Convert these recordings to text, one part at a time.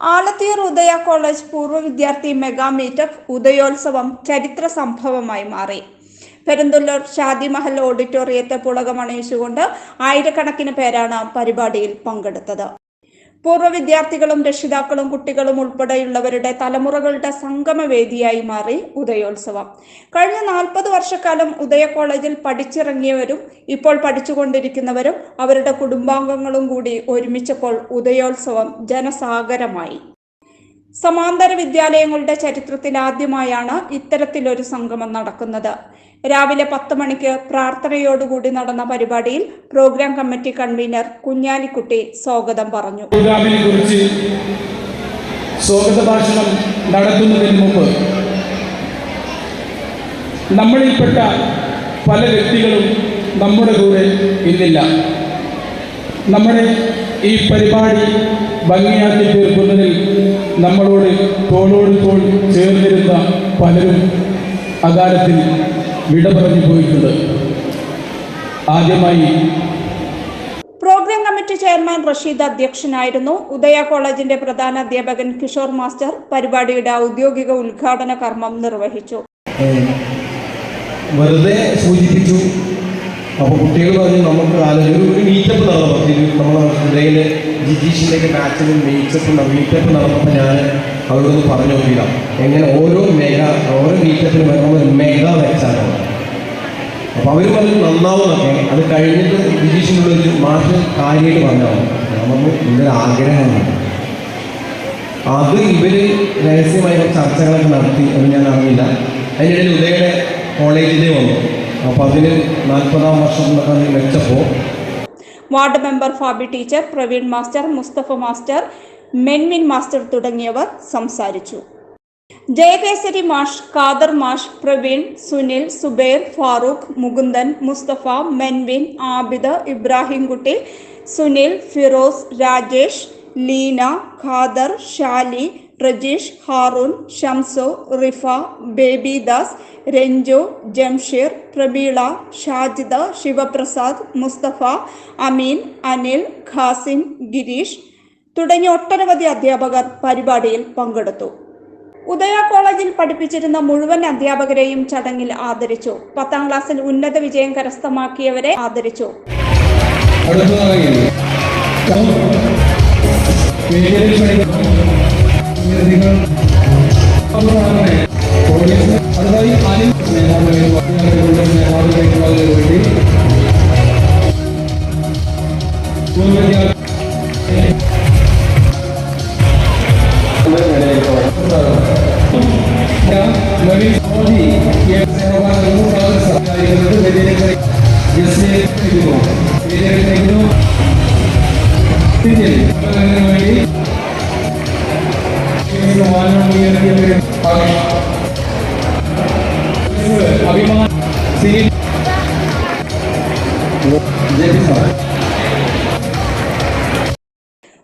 ആലത്തിയൂർ ഉദയ college പൂർവ വിദ്യാർത്ഥി mega meetup ഉദയോത്സവം ചരിത്ര സംഭവമായി മാറി. പെരുന്തല്ലൂർ ഷാദി മഹൽ ഓഡിറ്റോറിയത്തെ പുളകമണിയിച്ചുകൊണ്ട് ആയിരക്കണക്കിന് പേരാണ് പരിപാടിയിൽ പങ്കെടുത്തത്. പൂർവ വിദ്യാർത്ഥികളും രക്ഷിതാക്കളും കുട്ടികളും ഉൾപ്പെടെയുള്ളവരുടെ തലമുറകളുടെ സംഗമവേദിയായി മാറി ഉദയോത്സവം. കഴിഞ്ഞ നാൽപ്പത് വർഷക്കാലം ഉദയ കോളേജിൽ പഠിച്ചിറങ്ങിയവരും ഇപ്പോൾ പഠിച്ചുകൊണ്ടിരിക്കുന്നവരും അവരുടെ കുടുംബാംഗങ്ങളും കൂടി ഒരുമിച്ചപ്പോൾ ഉദയോത്സവം ജനസാഗരമായി. സമാന്തര വിദ്യാലയങ്ങളുടെ ചരിത്രത്തിൽ ആദ്യമായാണ് ഇത്തരത്തിലൊരു സംഗമം നടക്കുന്നത്. രാവിലെ പത്ത് മണിക്ക് പ്രാർത്ഥനയോടുകൂടി നടന്ന പരിപാടിയിൽ പ്രോഗ്രാം കമ്മിറ്റി കൺവീനർ കുഞ്ഞാലിക്കുട്ടി സ്വാഗതം പറഞ്ഞു. സ്വാഗത ഭാഷണം നടത്തുന്നതിന് മുമ്പ് നമ്മളിൽപ്പെട്ട പല വ്യക്തികളും നമ്മുടെ കൂടെ ഇന്നില്ല. നമ്മുടെ ഈ പരിപാടി ഭംഗിയാക്കി തീർക്കുന്നതിൽ നമ്മളോട് തോളോട് തോൾ ചേർന്നിരുന്ന പലരും അകാലത്തിൽ വിട പറഞ്ഞു പോയിട്ടുണ്ട്. ആദ്യമായി പ്രോഗ്രാം കമ്മിറ്റി ചെയർമാൻ റഷീദ് അധ്യക്ഷനായിരുന്നു. ഉദയ കോളേജിന്റെ പ്രധാന അധ്യാപകൻ കിഷോർ മാസ്റ്റർ പരിപാടിയുടെ ഔദ്യോഗിക ഉദ്ഘാടന കർമ്മം നിർവഹിച്ചു. വെറുതെ സൂചിപ്പിച്ചു അപ്പോൾ കുട്ടികൾ പറഞ്ഞു നമുക്ക് ആലോചന ഒരു മീറ്റപ്പ് നടന്നു. പത്തിൽ നമ്മൾ ഇടയിൽ ജിജീഷിന്റെയൊക്കെ മാച്ചിലും മീറ്റപ്പ് മീറ്റപ്പ് നടന്നപ്പോൾ ഞാൻ അവരോട് പറഞ്ഞു നോക്കിയില്ല എങ്ങനെ ഓരോ മെഗാ ഓരോ മീറ്റപ്പിന് നമ്മൾ മെഗാ വെച്ചാണ് അപ്പോൾ അവർ പറഞ്ഞു നന്നാവുന്നൊക്കെ അത് കഴിഞ്ഞിട്ട് ജിജീഷിനുള്ള ഒരു മാഷ് കാര്യമായിട്ട് പറഞ്ഞാൽ നമ്മൾ ഇതൊരു ആഗ്രഹമാണ്. അത് ഇവർ രഹസ്യമായ ചർച്ചകളൊക്കെ നടത്തി എന്ന് ഞാൻ അറിഞ്ഞില്ല. അതിനിടയിൽ ഉദയയുടെ കോളേജിലേ വന്നു. അപ്പോൾ അതിന് നാൽപ്പതാം വർഷം നടക്കാൻ വെച്ചപ്പോൾ ward member Fabi teacher Praveen master Mustafa master Menmin master തുടങ്ങിയവർ സംസാരിച്ചു. ജയകേസരി മാഷ് ഖാദർ മാഷ് പ്രവീൺ സുനിൽ സുബൈർ ഫാറൂഖ് മുകുന്ദൻ മുസ്തഫ മെൻവിൻ ആബിദ് ഇബ്രാഹിംകുട്ടി സുനിൽ ഫിറോസ് രാജേഷ് ലീന ഖാദർ ഷാലി റജീഷ് ഹാറൂൺ ഷംസോ റിഫ ബേബി ദാസ് രഞ്ജു ജംഷീർ പ്രബീള ഷാജിദ ശിവപ്രസാദ് മുസ്തഫ അമീൻ അനിൽ ഖാസിം ഗിരീഷ് തുടങ്ങിയ ഒട്ടനവധി അധ്യാപകർ പരിപാടിയിൽ പങ്കെടുത്തു. ഉദയ കോളേജിൽ പഠിപ്പിച്ചിരുന്ന മുഴുവൻ അധ്യാപകരെയും ചടങ്ങിൽ ആദരിച്ചു. പത്താം ക്ലാസ്സിൽ ഉന്നത വിജയം കരസ്ഥമാക്കിയവരെ ആദരിച്ചു. അടുത്തതായി വേദിയിൽ പഠിക്കുന്ന വിദ്യാർത്ഥികൾ അവരാണ് പോലീസ് അടുത്തായി അനിൽ നേതാക്കളെ വിദ്യാർത്ഥികളുടെ നേതാക്കളെ വേണ്ടി പൂർവ്വ വിദ്യാർത്ഥി നവീൻ മോദി സേവാകുന്നു സഹായിക്കുന്നത് വേദിയിലേക്ക് ജസ്റ്റിക്കുന്നു വേദിയിലേക്ക് ഇതിൽ അതിനു വേണ്ടി സമ്മാനം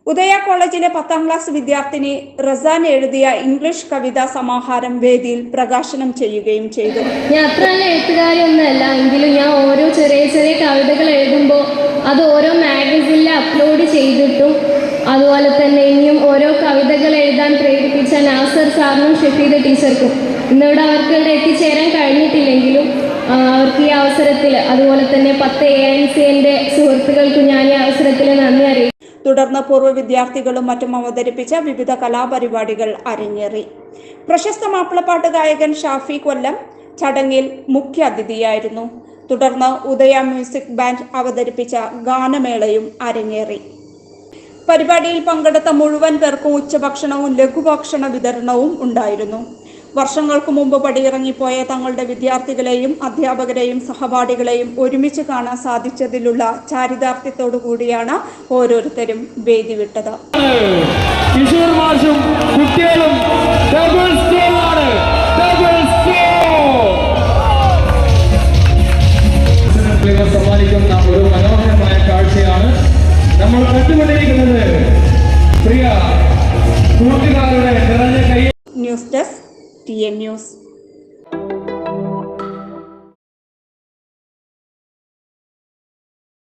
ഉദയ കോളേജിലെ പത്താം ക്ലാസ് വിദ്യാർത്ഥിനി റസാൻ എഴുതിയ ഇംഗ്ലീഷ് കവിതാ സമാഹാരം വേദിയിൽ പ്രകാശനം ചെയ്യുകയും ചെയ്തു. ഞാൻ അത്ര നല്ല എഴുത്തുകാരിയൊന്നുമല്ല. എങ്കിലും ഞാൻ ഓരോ ചെറിയ ചെറിയ കവിതകൾ എഴുതുമ്പോൾ അത് ഓരോ മാഗസിനിൽ അപ്ലോഡ് ചെയ്തിട്ടും അതുപോലെ തന്നെ ഇനിയും ഓരോ കവിതകൾ എഴുതാൻ പ്രേരിപ്പിച്ച നാസർ സാറിനും ഷഫീദ് ടീച്ചർക്കും ഇന്നിവിടെ അവർക്ക് ഇവിടെ എത്തിച്ചേരാൻ കഴിഞ്ഞിട്ടില്ലെങ്കിലും അവർക്ക് ഈ അവസരത്തിൽ അതുപോലെ തന്നെ പത്ത് എ എൻ സി എന്റെ സുഹൃത്തുക്കൾക്ക് ഞാൻ ഈ അവസരത്തിൽ നന്ദി അറിയിക്കും തുടർന്ന് പൂർവ വിദ്യാർത്ഥികളും മറ്റും അവതരിപ്പിച്ച വിവിധ കലാപരിപാടികൾ അരങ്ങേറി. പ്രശസ്ത മാപ്പിളപ്പാട്ട് ഗായകൻ ഷാഫി കൊല്ലം ചടങ്ങിൽ മുഖ്യ അതിഥിയായിരുന്നു. തുടർന്ന് ഉദയ മ്യൂസിക് ബാൻഡ് അവതരിപ്പിച്ച ഗാനമേളയും അരങ്ങേറി. പരിപാടിയിൽ പങ്കെടുത്ത മുഴുവൻ പേർക്കും ഉച്ചഭക്ഷണവും ലഘുഭക്ഷണ വിതരണവും ഉണ്ടായിരുന്നു. വർഷങ്ങൾക്ക് മുമ്പ് പടിയിറങ്ങിപ്പോയ തങ്ങളുടെ വിദ്യാർത്ഥികളെയും അധ്യാപകരെയും സഹപാഠികളെയും ഒരുമിച്ച് കാണാൻ സാധിച്ചതിലുള്ള ചാരിതാർത്ഥ്യത്തോടു കൂടിയാണ് ഓരോരുത്തരും വേദി വിട്ടത്. കിഷോർ മാഷും കുട്ടികളും ഡബിൾ സ്കോർ ആണ്. ഡബിൾ സ്കോർ സമ്മാനിക്കുന്ന ഒരു മനോഹരമായ കാഴ്ചയാണ് നമ്മൾ കണ്ടുകൊണ്ടിരിക്കുന്നത്. que meus